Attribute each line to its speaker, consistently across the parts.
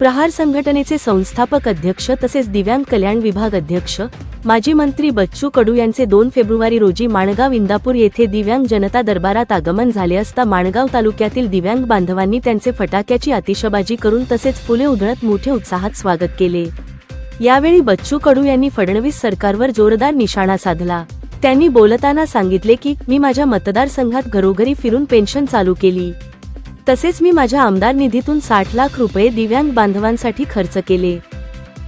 Speaker 1: प्रहार संघटनेचे संस्थापक अध्यक्ष तसेच दिव्यांग कल्याण विभाग अध्यक्ष माजी मंत्री बच्चू कडू यांचे दोन फेब्रुवारी रोजी माणगाव इंदापूर येथे दिव्यांग जनता दरबारात आगमन झाले असता माणगाव तालुक्यातील दिव्यांग बांधवांनी त्यांचे फटाक्याची आतिषबाजी करून तसेच फुले उधळत मोठे उत्साहात स्वागत केले. यावेळी बच्चू कडू यांनी फडणवीस सरकारवर जोरदार निशाणा साधला. त्यांनी बोलताना सांगितले की मी माझ्या मतदारसंघात घरोघरी फिरून पेन्शन चालू केली. तसेच मी माझ्या आमदार निधीतून साठ लाख रुपये दिव्यांग बांधवांसाठी खर्च केले.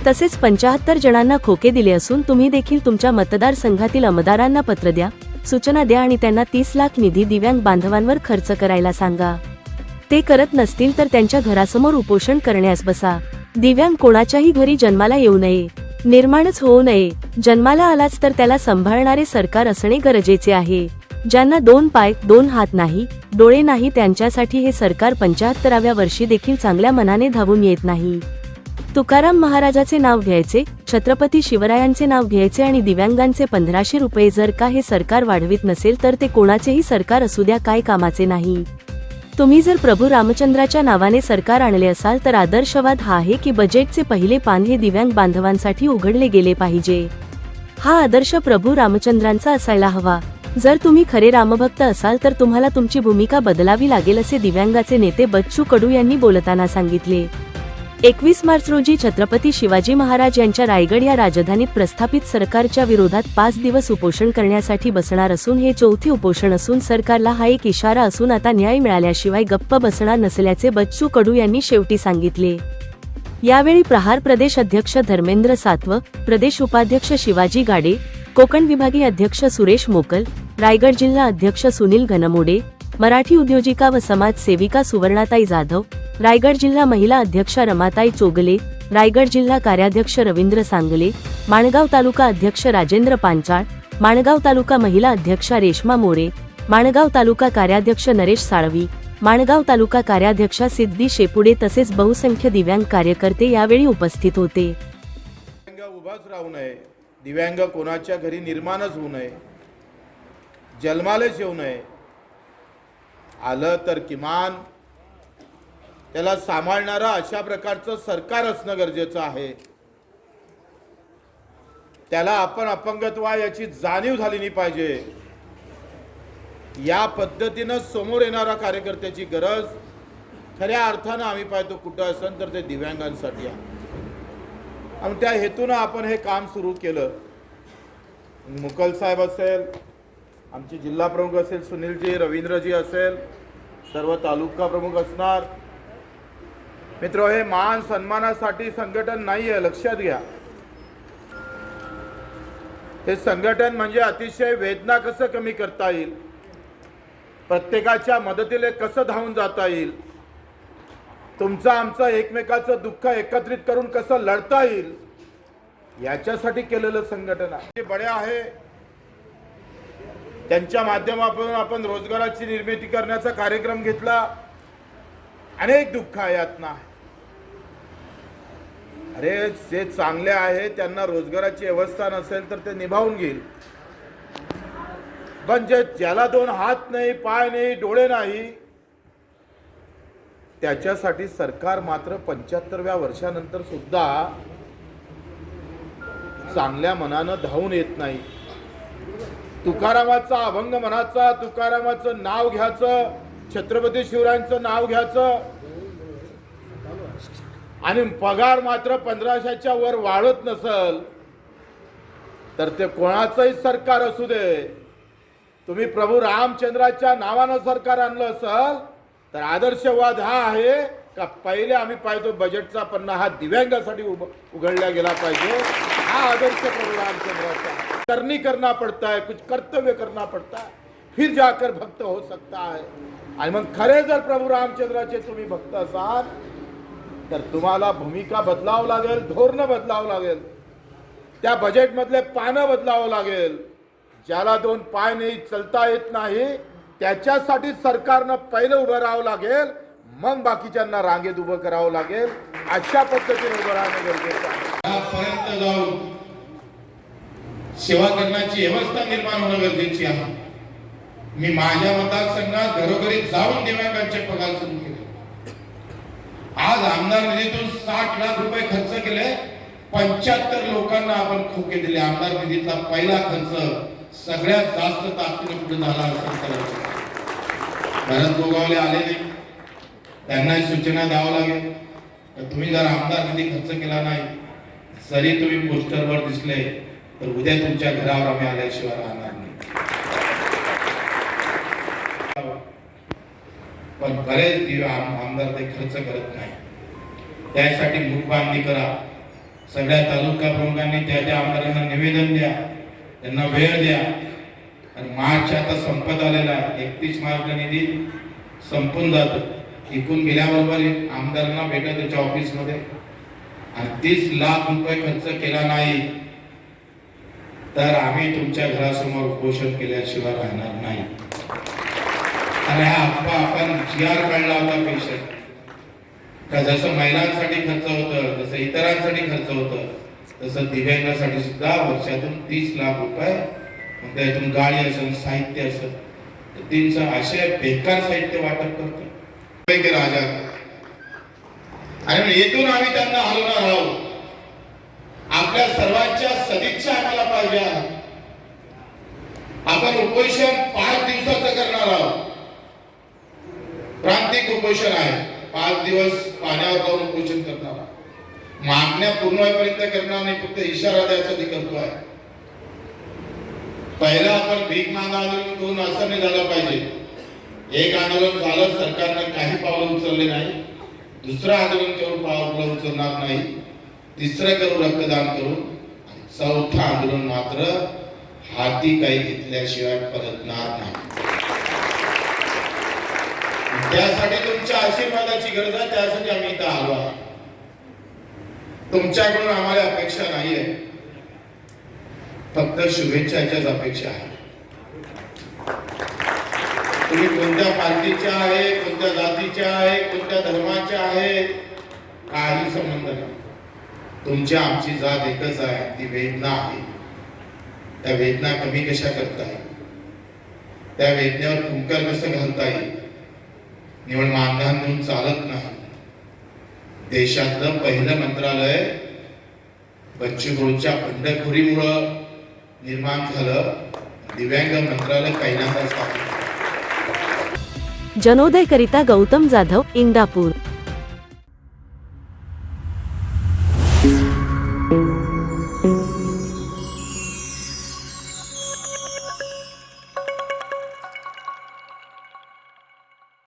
Speaker 1: तसेच पंचाहत्तर जणांना खोके दिले असून तुम्ही देखील तुमच्या मतदारसंघातील आमदारांना पत्र द्या सूचना द्या आणि त्यांना तीस लाख निधी दिव्यांग बांधवांवर खर्च करायला सांगा. ते करत नसतील तर त्यांच्या घरासमोर उपोषण करण्यास बसा. दिव्यांग कोणाच्याही घरी जन्माला येऊ नये. निर्माणच होऊ नये. जन्माला आलाच तर त्याला सांभाळणारे सरकार असणे गरजेचे आहे. ज्यांना दोन पाय दोन हात नाही डोळे नाही त्यांच्यासाठी हे सरकार पंचाहत्तराव्या वर्षी देखील चांगल्या मनाने धावून येत नाही. तुकाराम महाराजाचे नाव घ्यायचे छत्रपती शिवरायांचे नाव घ्यायचे आणि दिव्यांगांचे पंधराशे रुपये जर का हे सरकार वाढवित नसेल तर ते कोणाचेही सरकार असू द्या काय कामाचे नाही. तुम्ही जर प्रभू रामचंद्राच्या नावाने सरकार आणले असाल तर आदर्शवाद हा आहे की बजेटचे पहिले पान हे दिव्यांग बांधवांसाठी उघडले गेले पाहिजे. हा आदर्श प्रभू रामचंद्रांचा असायला हवा. जर तुम्ही खरे रामभक्त असाल तर तुम्हाला तुमची भूमिका बदलावी लागेल असे दिव्यांगाचे नेते बच्चू कडू यांनी बोलताना सांगितले. एकवीस मार्च रोजी छत्रपती शिवाजी महाराज यांच्या रायगड या राजधानीत प्रस्थापित सरकारच्या विरोधात पाच दिवस उपोषण करण्यासाठी बसणार असून हे चौथे उपोषण असून सरकारला हा एक इशारा असून आता न्याय मिळाल्याशिवाय गप्प बसणार नसल्याचे बच्चू कडू यांनी शेवटी सांगितले. यावेळी प्रहार प्रदेश अध्यक्ष धर्मेंद्र सातव प्रदेश उपाध्यक्ष शिवाजी गाडे कोकण विभागीय अध्यक्ष सुरेश मोकल रायगड जिल्हा अध्यक्ष सुनील घनमोडे मराठी उद्योजिका व समाज सेविका सुवर्णाताई जाधव रायगड जिल्हा महिला अध्यक्षा रमाताई चोगले रायगड जिल्हा कार्याध्यक्ष रवींद्र सांगले माणगाव तालुका अध्यक्ष राजेंद्र पांचाळ माणगाव तालुका महिला अध्यक्षा रेश्मा मोरे माणगाव तालुका कार्याध्यक्ष नरेश साळवी माणगाव तालुका कार्याध्यक्षा सिद्धी शेपुडे तसेच बहुसंख्य दिव्यांग कार्यकर्ते यावेळी उपस्थित होते.
Speaker 2: दिव्यांग कोणाच्या घरी निर्माणच होऊ नये जन्मालाच येऊ नये. आलं तर किमान त्याला सांभाळणारं अशा प्रकारचं सरकार असणं गरजेचं आहे. त्याला आपण अपंगत्व याची जाणीव झाली नाही पाहिजे. या पद्धतीनं समोर येणाऱ्या कार्यकर्त्याची गरज खऱ्या अर्थानं आम्ही पाहतो कुठं असेल तर ते दिव्यांगांसाठी आहे. आणि त्या हेतूनं आपण हे काम सुरू केलं. मुकल साहेब असेल आमचे जिल्हा प्रमुख असेल सुनीलजी रवींद्रजी असेल सर्व तालुका प्रमुख असणार. मित्र हे मान सन्मानासाठी संघटन नाही आहे लक्षात घ्या. हे संघटन म्हणजे अतिशय वेदना कसं कमी करता येईल? प्रत्येकाच्या मदतीला कसं धावून जाता येईल? तुमचं आमचं एकमेकाचं दुःख एकत्रित करून कसं लढता येईल याच्यासाठी केलेलं संघटन. आहे जे बडे आहे त्यांच्या माध्यमातून आपण रोजगाराची निर्मिती करण्याचा कार्यक्रम घेतला. अनेक दुःख आहे यातना. अरे जे चांगले आहे त्यांना रोजगाराची व्यवस्था नसेल तर ते निभावून घेईल. पण जे ज्याला दोन हात नाही पाय नाही डोळे नाही त्याच्यासाठी सरकार मात्र पंच्याहत्तरव्या वर्षानंतर सुद्धा चांगल्या मनानं धावून येत नाही. तुकारामाचा अभंग मनाचा तुकारामाचं नाव घ्यायचं छत्रपती शिवरायांचं नाव घ्यायचं. आणि पगार मात्र पंधराशेच्या वर वाढत नसल तर ते कोणाचंही सरकार असू दे. तुम्ही प्रभू रामचंद्राच्या नावानं सरकार आणलं असल तर आदर्शवाद हा आहे का पहिले आम्ही पाहतो बजेटचा पन्ना हा दिव्यांगासाठी उभ उघडला गेला पाहिजे. हा आदर्श प्रभू रामचंद्राचा करनी करना पड़ता है कुछ कर्तव्य करना पड़ता है फिर जाकर भक्त हो सकता है. आणि मग खरे जर प्रभू रामचंद्राचे तुम्ही भक्त असाल तर तुम्हाला भूमिका बदलावं लागेल धोरणं बदलावं लागेल. त्या बजेटमधले पानं बदलावं लागेल. ज्याला दोन पाय नाही चलता येत नाही त्याच्यासाठी सरकारनं पहिलं उभं राहावं लागेल मग बाकीच्यांना रांगेत उभं करावं लागेल. अशा पद्धतीने उभं राहणं गरजेचं आहे.
Speaker 3: पर्यंत जाऊन सेवा करण्याची व्यवस्था निर्माण होणं गरजेची आहे. मी माझ्या मतदारसंघात घरोघरी जाऊन दिव्यांगांचे पगार सुरू केले.
Speaker 2: आज आमदार निधीतून साठ लाख रुपये खर्च केले. पंच्याहत्तर लोकांना आपण खोके दिले. आमदार निधीतला पहिला खर्च सगळ्यात जास्त ताकदीने पुढे झाला असेल कारण गोगावले आले नाही. त्यांनाही सूचना द्यावं लागेल. तर तुम्ही जर आमदार निधी खर्च केला नाही जरी तुम्ही पोस्टरवर दिसले तर उद्या तुमच्या घरावर आम्ही आल्याशिवाय राहणार नाही. पण बरेच दिव- आम- आमदार ते खर्च करत नाही. त्यासाठी मुखबांधणी करा. सगळ्या तालुका प्रमुखांनी त्या त्या आमदारांना निवेदन द्या. त्यांना वेळ द्या. आणि मार्च आता संपत आलेला आहे. एकतीस मार्चला निधी संपून जातो. इकून गेल्याबरोबर आमदारांना भेटत त्याच्या ऑफिसमध्ये. आणि तीस लाख रुपये खर्च केला नाही तर आम्ही तुमच्या घरासमोर उपोषण केल्याशिवाय राहणार नाही. आणि हा अप्पा आपण जी आर काढला होता पेशंट का जसं महिलांसाठी खर्च होतं जसं इतरांसाठी खर्च होतं तसं दिव्यांगासाठी सुद्धा वर्षातून तीस लाख रुपये मग त्यातून गाणी असेल साहित्य असेल तर त्यांचं असे बेकार साहित्य वाटप करतो. राजा. आणि येथून आम्ही त्यांना हलवणार आहोत. आपल्या सर्वांच्या सदिच्छा आम्हाला पाहिजे आपण उपोषण पाच दिवसाचं करणार आहोत. प्रांतिक उपोषण आहे. पाच दिवस पाण्यावर जाऊन उपोषण करणार आहोत. मागण्या पूर्ण होईपर्यंत करणार नाही फक्त इशारा द्यायचा करतो आहे. पहिला आपण भीक मागा आंदोलन असं नाही झालं पाहिजे. एक आंदोलन झालं सरकारनं काही पावलं उचलले नाही. दुसरं आंदोलन करून पावलं उचलणार नाही. तिसरं करून रक्तदान करून. आणि चौथं आंदोलन मात्र हाती काही घेतल्याशिवाय परतणार नाही. त्यासाठी तुमच्या आशीर्वादाची गरज आहे त्यासाठी आम्ही इथं आलो आहे तुमच्याकडून आम्हाला अपेक्षा नाही आहे फक्त शुभेच्छाच्याच अपेक्षा आहे. तुम्ही कोणत्या पार्टीच्या आहे कोणत्या जातीच्या आहे कोणत्या धर्माच्या आहे काही संबंध नाही. तुमची आमची जात एकच आहे ती वेदना आहे. त्या वेदना कमी कशा करता येईल? त्या वेदनेवर कुंकर कसं घालता येईल? निवड मानधन देऊन चालत नाही. देशातलं पहिलं मंत्रालय बच्चू बंडखोरीमुळं निर्माण झालं दिव्यांग मंत्रालय पहिल्यांदा स्थापित झालं.
Speaker 1: जनोदयकरिता गौतम जाधव इंदापूर